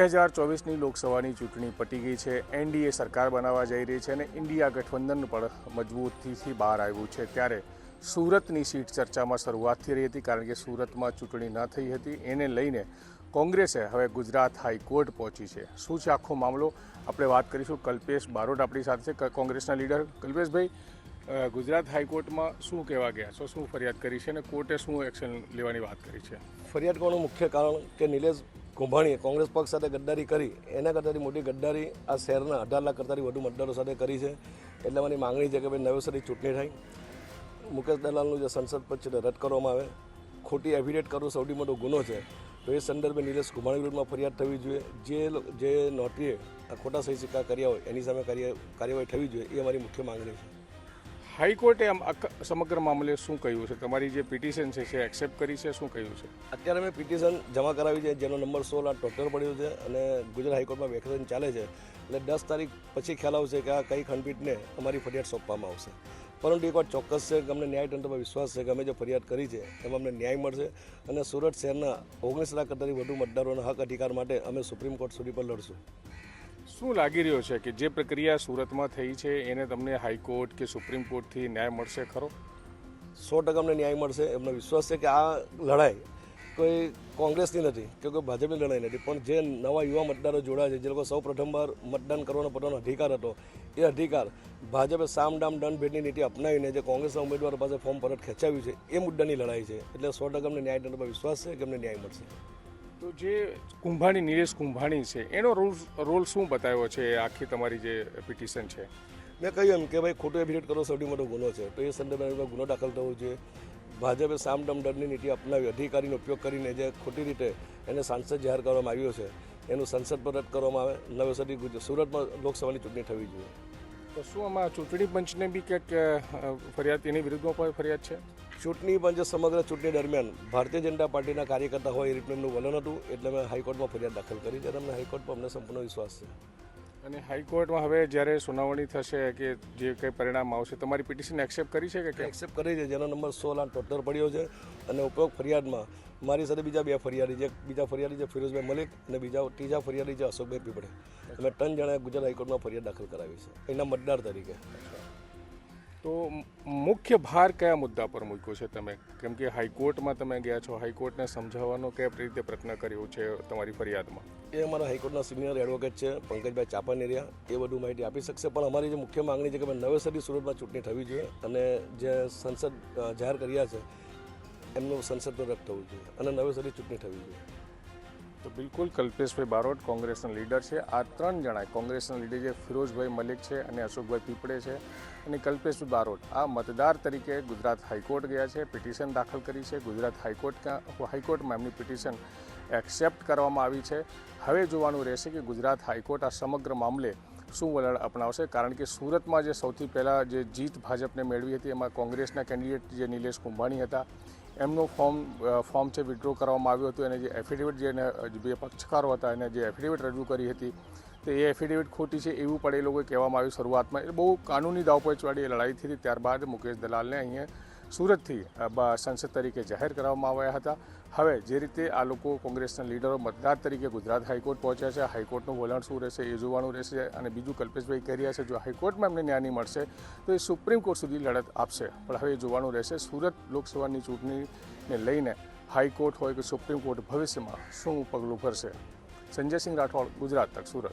હજાર ચોવીસની લોકસભાની ચૂંટણી પતી ગઈ છે. એનડીએ સરકાર બનાવવા જઈ રહી છે અને ઇન્ડિયા ગઠબંધન પણ મજબૂતીથી બહાર આવ્યું છે. ત્યારે સુરતની સીટ ચર્ચામાં શરૂઆત થઈ રહી હતી કારણ કે સુરતમાં ચૂંટણી ન થઈ હતી. એને લઈને કોંગ્રેસે હવે ગુજરાત હાઈકોર્ટ પહોંચી છે. શું છે આખો મામલો? આપણે વાત કરીશું કલ્પેશ બારોટ આપણી સાથે છે કોંગ્રેસના લીડર. કલ્પેશભાઈ ગુજરાત હાઈકોર્ટમાં શું કહેવા ગયા છો? શું ફરિયાદ કરી છે અને કોર્ટે શું એક્શન લેવાની વાત કરી છે? ફરિયાદ કરવાનું મુખ્ય કારણ કે નિલેશ કુંભાણીએ કોંગ્રેસ પક્ષ સાથે ગદ્દારી કરી. એના કરતાંથી મોટી ગદ્દારી આ શહેરના અઢાર લાખ કરતાં વધુ મતદારો સાથે કરી છે. એટલે મારી માંગણી છે કે ભાઈ નવેસરની ચૂંટણી થાય. મુકેશ દલાલનું જે સંસદ પદ છે તે રદ કરવામાં આવે. ખોટી એફિડેટ કરવું સૌથી મોટો ગુનો છે. તો એ સંદર્ભે નિલેશ કુંભાણી વિરુદ્ધમાં ફરિયાદ થવી જોઈએ. જે જે નોટરીએ આ ખોટા સહી સિક્કા કર્યા હોય, એની સામે કાર્ય, કાર્યવાહી થવી જોઈએ, એ અમારી મુખ્ય માંગણી છે. હાઈકોર્ટે સમગ્ર મામલે શું કહ્યું છે? તમારી જે પિટિશન છે છે એક્સેપ્ટ કરી છે, શું કહ્યું છે? અત્યારે મેં પિટિશન જમા કરાવી છે, જેનો નંબર સોળ આ ટોટલ પડ્યો છે અને ગુજરાત હાઈકોર્ટમાં વેકેશન ચાલે છે. એટલે દસ તારીખ પછી ખ્યાલ આવશે કે આ કઈ ખંડપીઠને અમારી ફરિયાદ સોંપવામાં આવશે. પરંતુ એક વાત ચોક્કસ છે કે અમને ન્યાયતંત્રમાં વિશ્વાસ છે કે અમે જે ફરિયાદ કરી છે, એમાં અમને ન્યાય મળશે અને સુરત શહેરના ઓગણીસ લાખ કરતાં વધુ મતદારોના હક અધિકાર માટે અમે સુપ્રીમ કોર્ટ સુધી પર લડશું. શું લાગી રહ્યો છે કે જે પ્રક્રિયા સુરતમાં થઈ છે, એને તમને હાઈકોર્ટ કે સુપ્રીમ કોર્ટથી ન્યાય મળશે ખરો? સો ટકા અમને ન્યાય મળશે. એમનો વિશ્વાસ છે કે આ લડાઈ કોઈ કોંગ્રેસની નથી કે કોઈ ભાજપની લડાઈ નથી. પણ જે નવા યુવા મતદારો જોડાયા છે, જે લોકો સૌ પ્રથમવાર મતદાન કરવાનો પોતાનો અધિકાર હતો, એ અધિકાર ભાજપે સામ ડામ દંડ ભેટની નીતિ અપનાવીને જે કોંગ્રેસના ઉમેદવારો પાસે ફોર્મ પરત ખેંચાવ્યું છે, એ મુદ્દાની લડાઈ છે. એટલે સો ટકા અમને પર વિશ્વાસ છે કે અમને ન્યાય મળશે. તો જે કુંભાણી, નિલેશ કુંભાણી છે, એનો રોલ રોલ શું બતાવ્યો છે? આખી તમારી જે પિટિશન છે. મેં કહ્યું એમ કે ભાઈ ખોટો એફિડેટ કરવો સૌથી મોટો ગુનો છે. તો એ સંદર્ભે ગુનો દાખલ થવો જોઈએ. ભાજપે સામ ડમ દંડની નીતિ અપનાવી, અધિકારીનો ઉપયોગ કરીને જે ખોટી રીતે એને સાંસદ જાહેર કરવામાં આવ્યો છે, એનું સંસદ પર રદ કરવામાં આવે. નવેસરથી સુરતમાં લોકસભાની ચૂંટણી થવી જોઈએ. તો શું આમાં ચૂંટણી પંચને બી ક્યાંક ફરિયાદ એની વિરુદ્ધમાં પણ ફરિયાદ છે? ચૂંટણી પંચે સમગ્ર ચૂંટણી દરમિયાન ભારતીય જનતા પાર્ટીના કાર્યકર્તા હોય એ રીતનું વલણ હતું, એટલે મેં હાઈકોર્ટમાં ફરિયાદ દાખલ કરી છે અને અમને હાઈકોર્ટ પર અમને સંપૂર્ણ વિશ્વાસ છે. અને હાઈકોર્ટમાં હવે જ્યારે સુનાવણી થશે કે જે કંઈ પરિણામ આવશે, તમારી પિટિશન એક્સેપ્ટ કરી છે કે એક્સેપ્ટ કરી છે. જેનો નંબર સોળ આ ટોટલ પડ્યો છે અને ઉપરોક્ત ફરિયાદમાં. મારી સાથે બીજા બે ફરિયાદી છે. બીજા ફરિયાદી છે ફિરોઝભાઈ મલિક અને બીજા ત્રીજા ફરિયાદી છે અશોકભાઈ પીપળે. અમે ત્રણ જણાએ ગુજરાત હાઈકોર્ટમાં ફરિયાદ દાખલ કરાવી છે. એના મતદાર તરીકે. તો મુખ્ય ભાર કયા મુદ્દા પર મૂક્યો છે તમે? કેમ કે હાઈકોર્ટમાં તમે ગયા છો, હાઈકોર્ટને સમજાવવાનો કયા રીતે પ્રયત્ન કર્યો છે તમારી ફરિયાદમાં? એ અમારા હાઈકોર્ટના સિનિયર એડવોકેટ છે, પંકજભાઈ ચાપાનેરિયા. એ બધું માહિતી આપી શકશે, પણ અમારી જે મુખ્ય માંગણી છે કે નવેસરથી સુરતમાં ચૂંટણી થવી જોઈએ અને જે સંસદ જાહેર કર્યા છે, એમનું સંસદ પર રદ થવું જોઈએ અને નવેસરથી ચૂંટણી થવી જોઈએ. તો બિલકુલ કલ્પેશભાઈ બારોટ કોંગ્રેસના લીડર છે. આ ત્રણ જણા કોંગ્રેસના લીડર છે ફિરોજભાઈ મલિક છે અને અશોકભાઈ પીપળે છે અને કલ્પેશભાઈ બારોટ. આ મતદાર તરીકે ગુજરાત હાઈકોર્ટ ગયા છે, પિટિશન દાખલ કરી છે. ગુજરાત હાઈકોર્ટ હાઈકોર્ટમાં એમની પિટિશન એક્સેપ્ટ કરવામાં આવી છે. હવે જોવાનું રહેશે કે ગુજરાત હાઈકોર્ટ આ સમગ્ર મામલે શું વલણ અપનાવશે, કારણ કે સુરતમાં જે સૌથી પહેલાં જે જીત ભાજપને મેળવી હતી એમાં કોંગ્રેસના કેન્ડિડેટ જે નિલેશ કુંભાણી હતા એમનું ફોર્મ ફોર્મ છે વિડ્રો કરવામાં આવ્યું હતું. અને જે એફિડેવિટ જે એને, બે પક્ષકારો હતા એને જે એફિડેવિટ રજૂ કરી હતી તે એ એફિડેવિટ ખોટી છે એવું પણ એ લોકોએ કહેવામાં આવ્યું શરૂઆતમાં. એટલે બહુ કાનૂની દાવપેચવાળી એ લડાઈ થઈ હતી ત્યારબાદ મુકેશ દલાલને અહીંયા સુરતથી સંસદ તરીકે જાહેર કરવામાં આવ્યા હતા. હવે જે રીતે આ લોકો કોંગ્રેસના લીડરો મતદાર તરીકે ગુજરાત હાઈકોર્ટ પહોંચ્યા છે, હાઈકોર્ટનું વલણ શું રહેશે એ જોવાનું રહેશે અને બીજું કલ્પેશભાઈ કહી રહ્યા છે, જો હાઈકોર્ટમાં એમને ન્યાય નહીં મળશે તો એ સુપ્રીમ કોર્ટ સુધી લડત આપશે. પણ હવે જોવાનું રહેશે સુરત લોકસભાની ચૂંટણીને લઈને હાઈકોર્ટ હોય કે સુપ્રીમ કોર્ટ ભવિષ્યમાં શું પગલું ભરશે? સંજયસિંહ રાઠોડ, ગુજરાત તક સુરત.